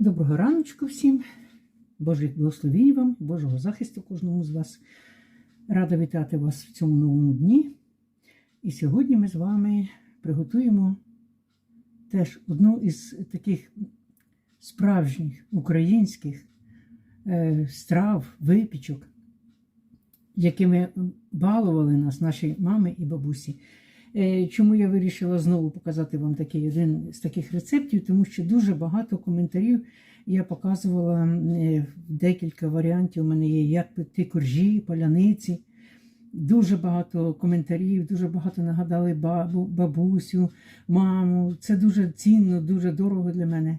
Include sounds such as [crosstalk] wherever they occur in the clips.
Доброго раночку всім, Божих благословінь вам, Божого захисту кожному з вас. Рада вітати вас в цьому новому дні. І сьогодні ми з вами приготуємо теж одну із таких справжніх українських е, страв, випічок, якими балували нас наші мами і бабусі. Е, Чому я вирішила знову показати вам такий один з таких рецептів, тому що дуже багато коментарів я показувала е, декілька варіантів. У мене є як пекти коржі, паляниці. Дуже багато коментарів, дуже багато нагадали бабу, бабусю, маму. Це дуже цінно, дуже дорого для мене.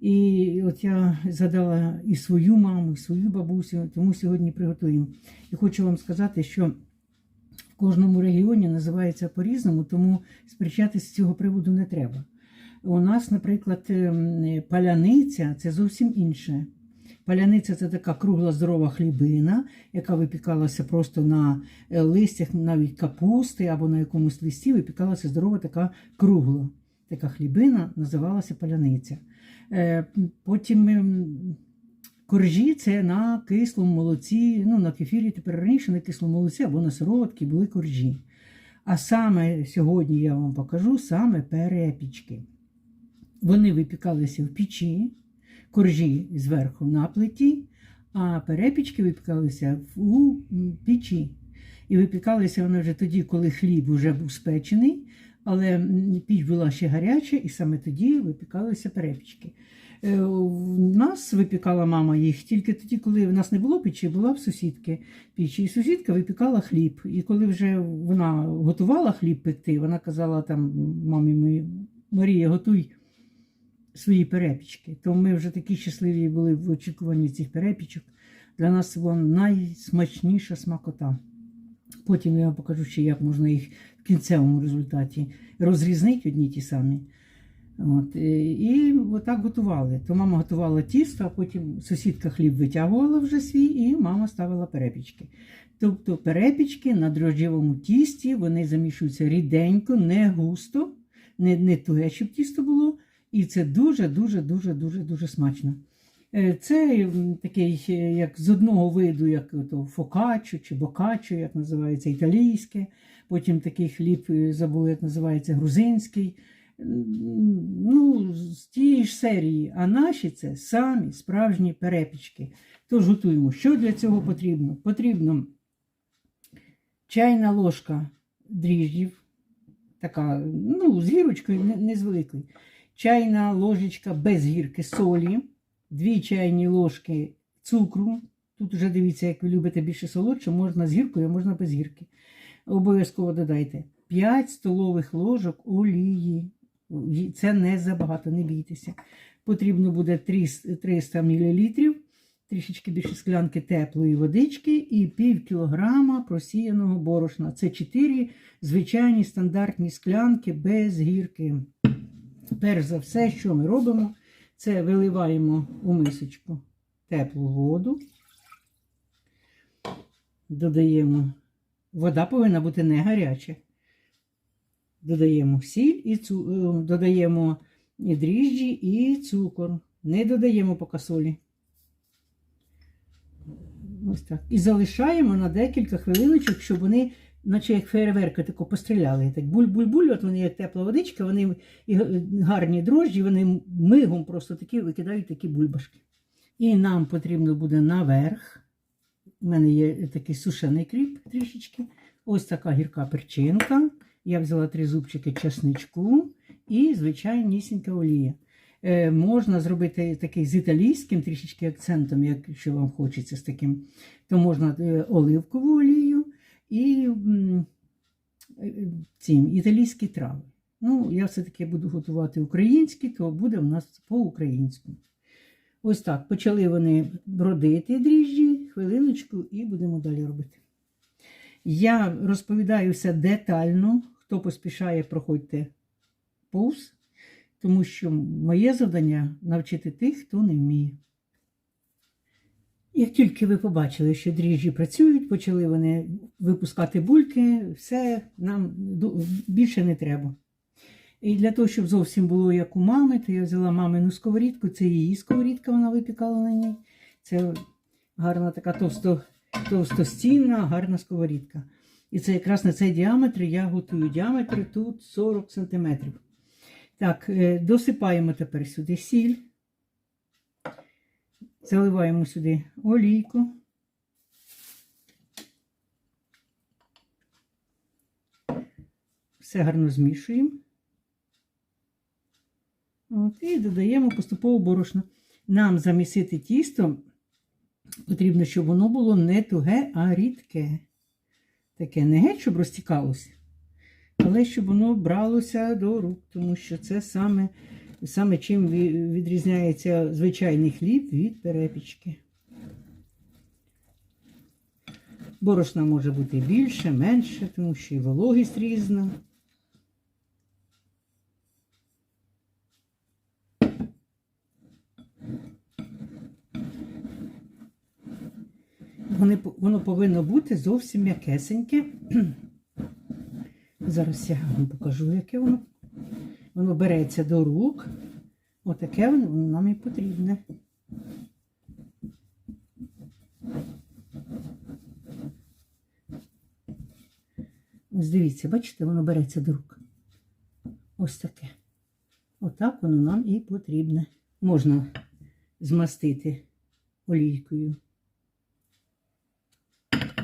І от я згадала і свою маму, і свою бабусю, тому сьогодні приготуємо. І хочу вам сказати, що кожному регіоні називається по-різному, тому сперечатися з цього приводу не треба. У нас, наприклад, ем, паляниця це зовсім інше. Паляниця це така кругла здорова хлібина, яка випікалася просто на е, листях навіть капусти або на якомусь листі, випікалася здорова така кругла. Така хлібина називалася паляниця. Е, Потім ем, коржі це на кислому молоці, ну на кефірі тепер раніше на кислому молоці або на сироватки були коржі. А саме сьогодні я вам покажу саме перепічки. Вони випікалися в печі, коржі зверху на плиті, а перепічки випікалися у печі. І випікалися вони вже тоді, коли хліб вже був спечений, але піч була ще гаряча, і саме тоді випікалися перепічки. Е, У нас випікала мама їх тільки тоді, коли в нас не було печі, була в сусідки пічі. І сусідка випікала хліб. І коли вже вона готувала хліб пекти, вона казала там мамі моїй, Марія, готуй свої перепічки. То ми вже такі щасливі були в очікуванні цих перепічок. Для нас це була найсмачніша смакота. Потім я вам покажу ще, як можна їх в кінцевому результаті розрізнити одні ті самі. От, і отак готували. То мама готувала тісто, а потім сусідка хліб витягувала вже свій, і мама ставила перепічки. Тобто перепічки на дрожджевому тісті вони замішуються ріденько, не густо, не, не туге, щоб тісто було. І це дуже-дуже дуже дуже смачно. Е, Це такий, е, як з одного виду, як то фокаччо чи бокаччо, як називається італійське. Потім такий хліб, е, забув, як називається грузинський. Ну, з тієї ж серії. А наші це самі справжні перепічки. Тож готуємо. Що для цього потрібно? Потрібно чайна ложка дріжджів, така, ну, з гірочкою, не, з великою. Чайна ложечка без гірки солі, дві чайні ложки цукру. Тут вже дивіться, як ви любите більше солодше, можна з гіркою, можна без гірки. Обов'язково додайте 5 столових ложок олії. Це не забагато, не бійтеся. Потрібно буде 300 мл, трішечки більше склянки теплої водички і пів кілограма просіяного борошна. Це 4 звичайні стандартні склянки без гірки. Перш за все, що ми робимо, це виливаємо у мисочку теплу воду, додаємо, вода повинна бути не гаряча. Додаємо сіль і цу, е, додаємо і дріжджі і цукор. Не додаємо поки солі. Ось так. І залишаємо на декілька хвилиночок, щоб вони, наче як фейерверки, тако постріляли. Так буль-буль-буль, от вони як тепла водичка, вони і гарні дрожжі, вони мигом просто такі викидають такі бульбашки. І нам потрібно буде наверх. У мене є такий сушений кріп трішечки. Ось така гірка перчинка. Я взяла три зубчики чесничку і звичайнісінька олія. Е, можна зробити такий з італійським трішечки акцентом, якщо вам хочеться з таким, то можна е, оливкову олію і е, ці італійські трави. Ну, я все-таки буду готувати українські, то буде в нас по-українському. Ось так. Почали вони бродити дріжджі, хвилиночку, і будемо далі робити. Я розповідаю все детально. Хто поспішає, проходьте повз, тому що моє завдання навчити тих, хто не вміє. Як тільки ви побачили, що дріжджі працюють, почали вони випускати бульки, все нам більше не треба. І для того, щоб зовсім було як у мами, то я взяла мамину сковорідку, це її сковорідка, вона випікала на ній. Це гарна така товсто, товстостінна, гарна сковорідка. І це якраз на цей діаметр я готую. Діаметр тут 40 см. Так, е, досипаємо тепер сюди сіль. Заливаємо сюди олійку. Все гарно змішуємо. От, і додаємо поступово борошно. Нам замісити тісто потрібно, щоб воно було не туге, а рідке. Таке не геть, щоб розтікалося, але щоб воно бралося до рук, тому що це саме, саме чим відрізняється звичайний хліб від перепічки. Борошна може бути більше, менше, тому що і вологість різна. Вони, воно повинно бути зовсім м'якесеньке. [clears throat] Зараз я вам покажу, яке воно. Воно береться до рук. Отаке воно воно нам і потрібне. Ось дивіться, бачите, воно береться до рук. Ось таке. Отак воно нам і потрібне. Можна змастити олійкою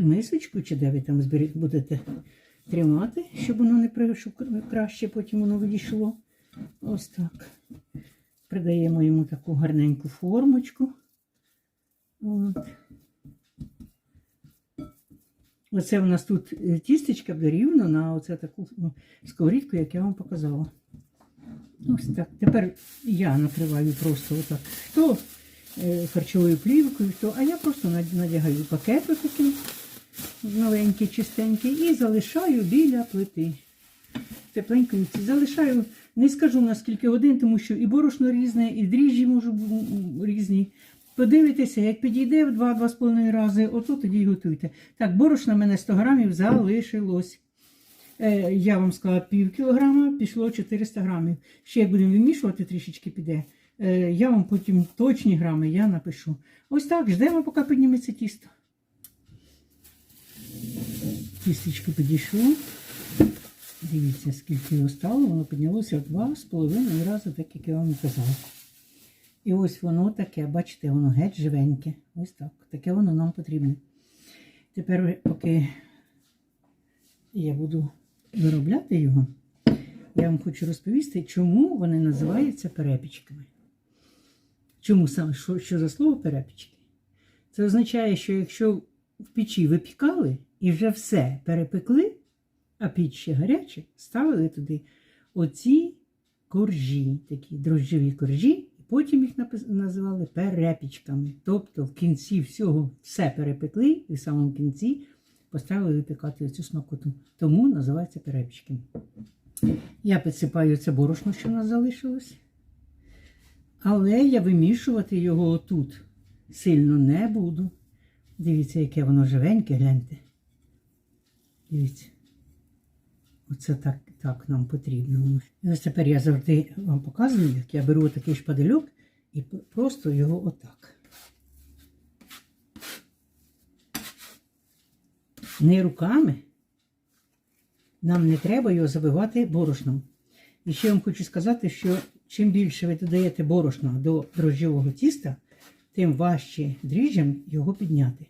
мисочку, чи де ви там збері- будете тримати, щоб воно не при- краще потім воно відійшло. Ось так. Придаємо йому таку гарненьку формочку. От. Оце у нас тут е, тістечка буде на оце таку сковорідку, як я вам показала. Ось так. Тепер я накриваю просто отак. Хто е, харчовою плівкою, хто, а я просто надягаю пакет отакий новенький, чистенький, і залишаю біля плити. Тепленько. Залишаю, не скажу на скільки годин, тому що і борошно різне, і дріжджі можуть різні. Подивитися, як підійде в 2-2,5 рази, ото тоді й готуйте. Так, борошна в мене 100 грамів залишилось. Е, я вам сказала пів кілограма, пішло 400 грамів. Ще як будемо вимішувати, трішечки піде. Е, я вам потім точні грами я напишу. Ось так, ждемо, поки підніметься тісто. Тістечко підійшло. Дивіться, скільки його стало, воно піднялося в два з половиною рази, так як я вам казала. І ось воно таке, бачите, воно геть живеньке. Ось так. Таке воно нам потрібне. Тепер, поки я буду виробляти його, я вам хочу розповісти, чому вони називаються перепічками. Чому саме, що, що за слово перепічки? Це означає, що якщо в печі випікали і вже все перепекли, а піч ще гаряча, ставили туди оці коржі, такі дрожжеві коржі, і потім їх називали перепічками. Тобто в кінці всього все перепекли, і в самому кінці поставили випікати цю смакоту. Тому називається перепічки. Я підсипаю це борошно, що в нас залишилось. Але я вимішувати його тут сильно не буду. Дивіться, яке воно живеньке, гляньте. Дивіться. Оце так, так нам потрібно. І ось тепер я завжди вам показую, як я беру такий шпадельок і просто його отак. Не руками. Нам не треба його забивати борошном. І ще вам хочу сказати, що чим більше ви додаєте борошна до дрожжевого тіста, тим важче дріжджам його підняти.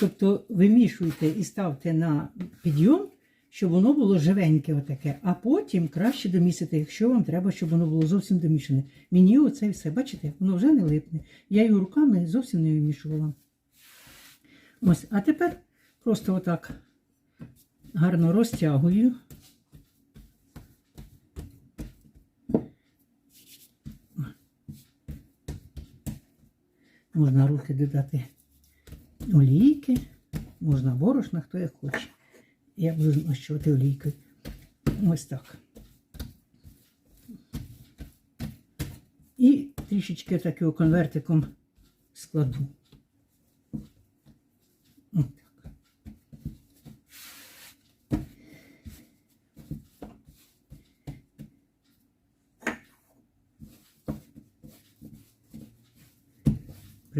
Тобто вимішуйте і ставте на підйом, щоб воно було живеньке, отаке, а потім краще домісити, якщо вам треба, щоб воно було зовсім домішане. Мені оце все, бачите, воно вже не липне. Я його руками зовсім не вимішувала. Ось, а тепер просто отак гарно розтягую. Можна руки додати олійки, можна борошна, хто як хоче. Я буду змащувати олійкою. Ось так. І трішечки так його конвертиком складу.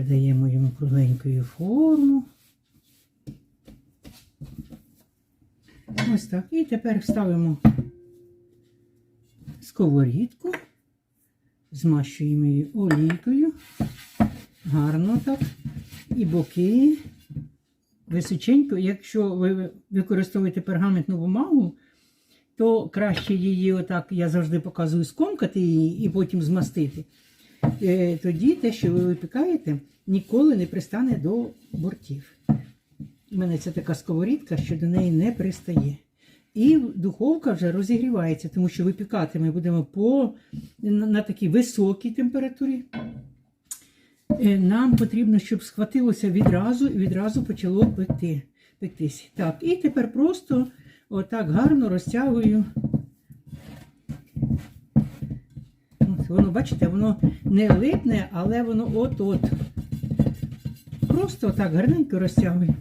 Придаємо йому кругленькою форму. Ось так. І тепер ставимо сковорідку, змащуємо її олійкою. Гарно так. І боки височенько. Якщо ви використовуєте пергаментну бумагу, то краще її, отак, я завжди показую, скомкати її і потім змастити. Е, Тоді те, що ви випікаєте, ніколи не пристане до бортів. У мене це така сковорідка, що до неї не пристає. І духовка вже розігрівається, тому що випікати ми будемо по, на, такій високій температурі. Е, Нам потрібно, щоб схватилося відразу і відразу почало пекти, пектись. Так, і тепер просто отак гарно розтягую. От, воно, бачите, воно не липне, але воно от-от. Просто так гарненько розтягую.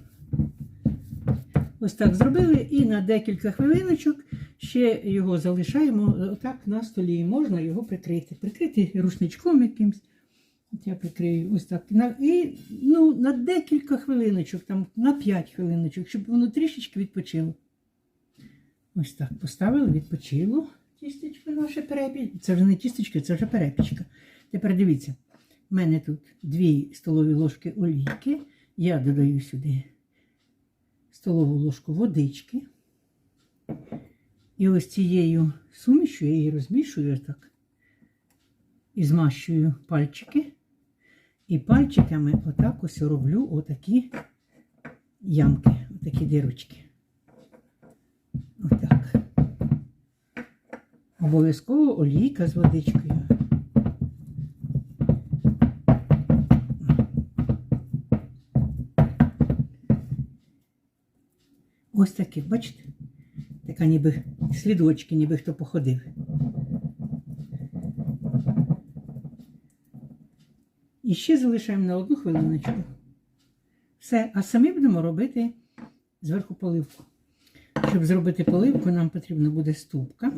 Ось так зробили і на декілька хвилиночок ще його залишаємо отак на столі. Можна його прикрити. Прикрити рушничком якимсь. От я прикрию ось так. І ну, на декілька хвилиночок, там, на 5 хвилиночок, щоб воно трішечки відпочило. Ось так поставили, відпочило. Тістечко наше перепічка. Це вже не тістечко, це вже перепічка. Тепер дивіться, в мене тут 2 столові ложки олійки. Я додаю сюди столову ложку водички. І ось цією сумішю я її розмішую так. І змащую пальчики. І пальчиками отак ось роблю отакі ямки, отакі дирочки. Отак. Обов'язково олійка з водичкою. Ось таких, бачите? Така ніби слідочки, ніби хто походив. І ще залишаємо на одну хвилиночку. Все, а самі будемо робити зверху поливку. Щоб зробити поливку, нам потрібна буде ступка.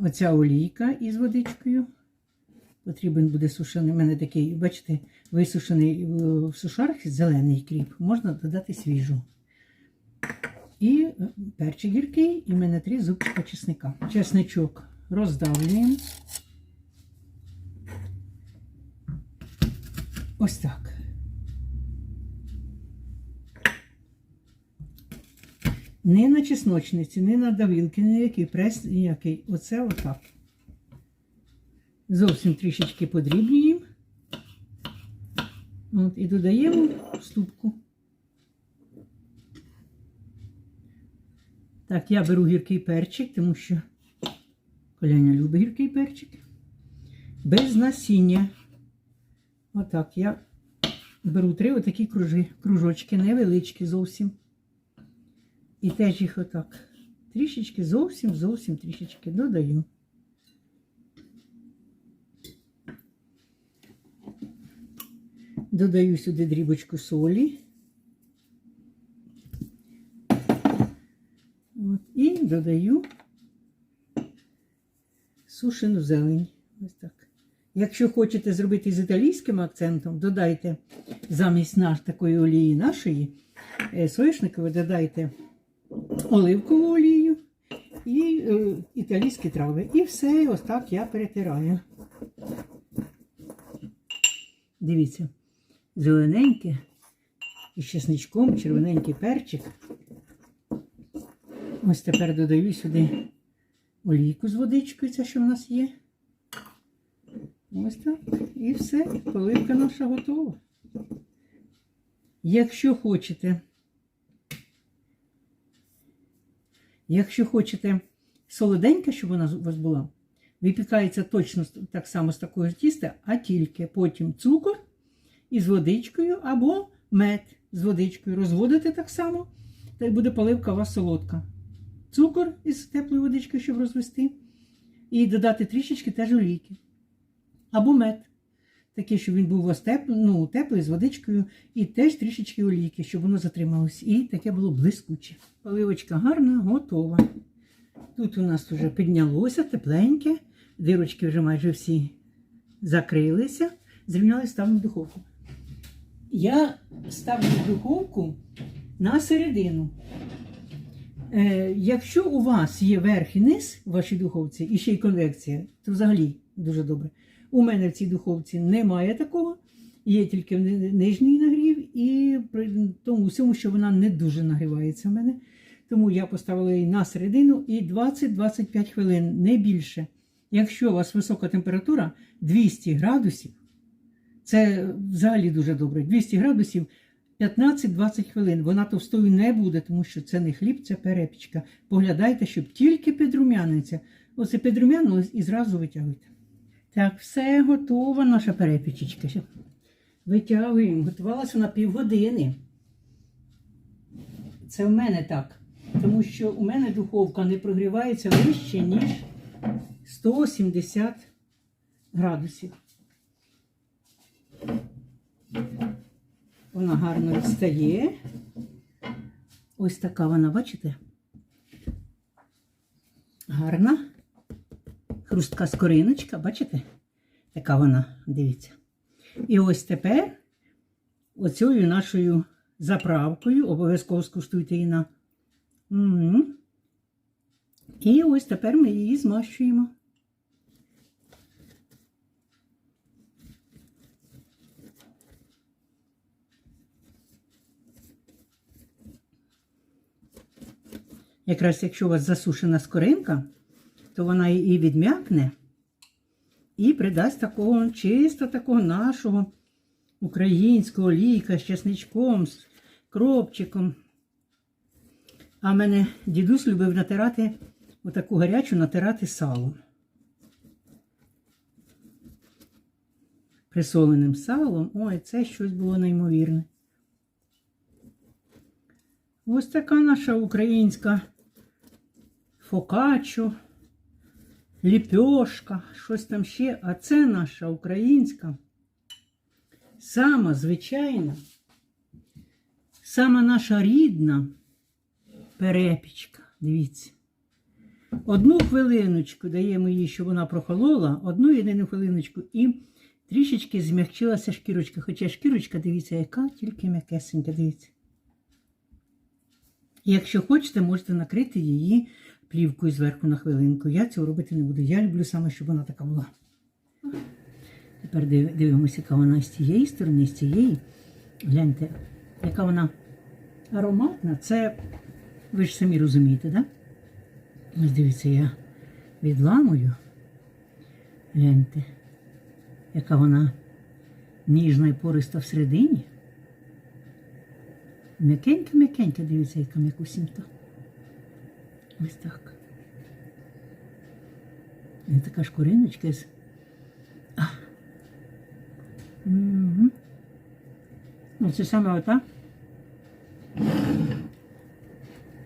Оця олійка із водичкою. Потрібен буде сушений. У мене такий, бачите, висушений в сушарах зелений кріп. Можна додати свіжу. І е, перчик гіркий, і в мене три зубчика чесника. Чесничок роздавлюємо. Ось так. Не на чесночниці, не на давілки, ніякий прес, ніякий. Оце отак. Зовсім трішечки подрібнюємо. От, і додаємо ступку. Так, я беру гіркий перчик, тому що Коляня любить гіркий перчик. Без насіння. Отак я беру три отакі кружочки, невеличкі зовсім. І теж їх отак. Трішечки, зовсім, зовсім трішечки додаю. Додаю сюди дрібочку солі. От, і додаю сушену зелень. Ось так. Якщо хочете зробити з італійським акцентом, додайте замість наш такої олії нашої е, соняшникової, додайте оливкову олію і е, італійські трави. І все, ось так я перетираю. Дивіться, зелененьке із чесничком, червоненький перчик. Ось тепер додаю сюди олійку з водичкою, це що в нас є. Ось так. І все, поливка наша готова. Якщо хочете, якщо хочете солоденька, щоб вона у вас була, випікається точно так само з такого тіста, а тільки потім цукор із водичкою або мед з водичкою. Розводите так само, та й буде поливка у вас солодка. Цукор із теплою водичкою, щоб розвести, і додати трішечки теж олійки. Або мед. Такий, щоб він був у вас ну, теплий з водичкою, і теж трішечки олійки, щоб воно затрималось. І таке було блискуче. Поливочка гарна, готова. Тут у нас вже піднялося тепленьке, дирочки вже майже всі закрилися. зрівняли ставимо в духовку. Я ставлю в духовку на середину. Е, якщо у вас є верх і низ у вашій духовці і ще й конвекція, то взагалі дуже добре. У мене в цій духовці немає такого, є тільки нижній нагрів, і при тому всьому, що вона не дуже нагрівається в мене. Тому я поставила її на середину і 20-25 хвилин, не більше. Якщо у вас висока температура 200 градусів, це взагалі дуже добре. 200 градусів 15-20 хвилин. Вона товстою не буде, тому що це не хліб, це перепічка. Поглядайте, щоб тільки підрумяниться. Оце підрумянилось і зразу витягуйте. Так, все готова наша перепічечка. Витягуємо. Готувалася на півгодини. Це в мене так. Тому що у мене духовка не прогрівається вище, ніж 170 градусів. Вона гарно відстає. Ось така вона, бачите? Гарна. Хрустка скориночка, бачите? Така вона, дивіться. І ось тепер оцією нашою заправкою, обов'язково скуштуйте її на. І ось тепер ми її змащуємо. Якраз якщо у вас засушена скоринка, то вона і відм'якне і придасть такого чисто такого нашого українського ліка з чесничком, з кропчиком. А мене дідусь любив натирати отаку гарячу натирати салом. Присоленим салом. Ой, це щось було неймовірне. Ось така наша українська фокаччо, ліпьошка, щось там ще. А це наша українська, сама звичайна, сама наша рідна перепічка. Дивіться. Одну хвилиночку даємо їй, щоб вона прохолола, одну єдину хвилиночку і трішечки змягчилася шкірочка. Хоча шкірочка, дивіться, яка тільки м'якесенька, дивіться. Якщо хочете, можете накрити її плівкою зверху на хвилинку. Я цього робити не буду. Я люблю саме, щоб вона така була. Тепер дивимося, яка вона з цієї сторони, з цієї. Гляньте, яка вона ароматна. Це ви ж самі розумієте, так? Ось дивіться, я відламую. Гляньте, яка вона ніжна і пориста всередині. М'якенька-м'якенька, дивіться, яка м'якусінька. Ось так. І така шкуриночка з. Мгм. Ну, це саме ота.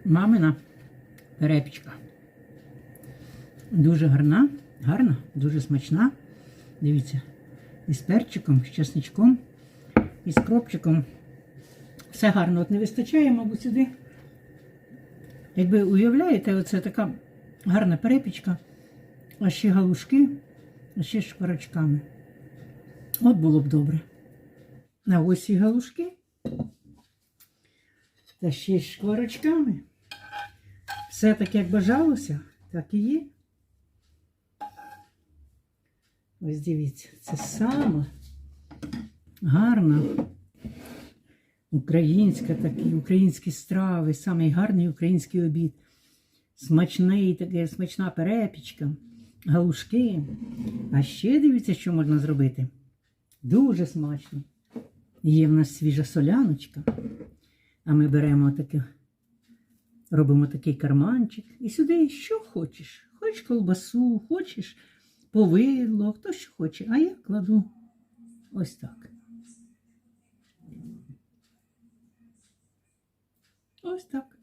Мамина перепічка. Дуже гарна, гарна, дуже смачна. Дивіться, із перчиком, з чесничком, із кропчиком. Все гарно. От не вистачає, мабуть, сюди. Якби уявляєте, оце така гарна перепічка, а ще галушки, а ще шкварочками. От було б добре. А ось і галушки. Та ще з шкварочками. Все так, як бажалося, так і є. Ось дивіться, це саме гарна українська такі, українські страви, самий гарний український обід. Смачний, таке, смачна перепічка, галушки. А ще дивіться, що можна зробити. Дуже смачно. Є в нас свіжа соляночка. А ми беремо таке, робимо такий карманчик. І сюди що хочеш. Хочеш колбасу, хочеш повидло, хто що хоче. А я кладу ось так. Ось так.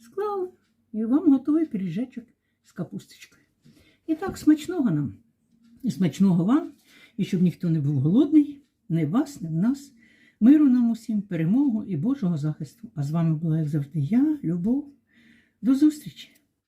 Склали. І вам готовий пиріжечок з капусточкою. І так, смачного нам. І смачного вам. І щоб ніхто не був голодний, не вас, не в нас. Миру нам усім, перемогу і Божого захисту. А з вами була, як завжди, я, Любов. До зустрічі!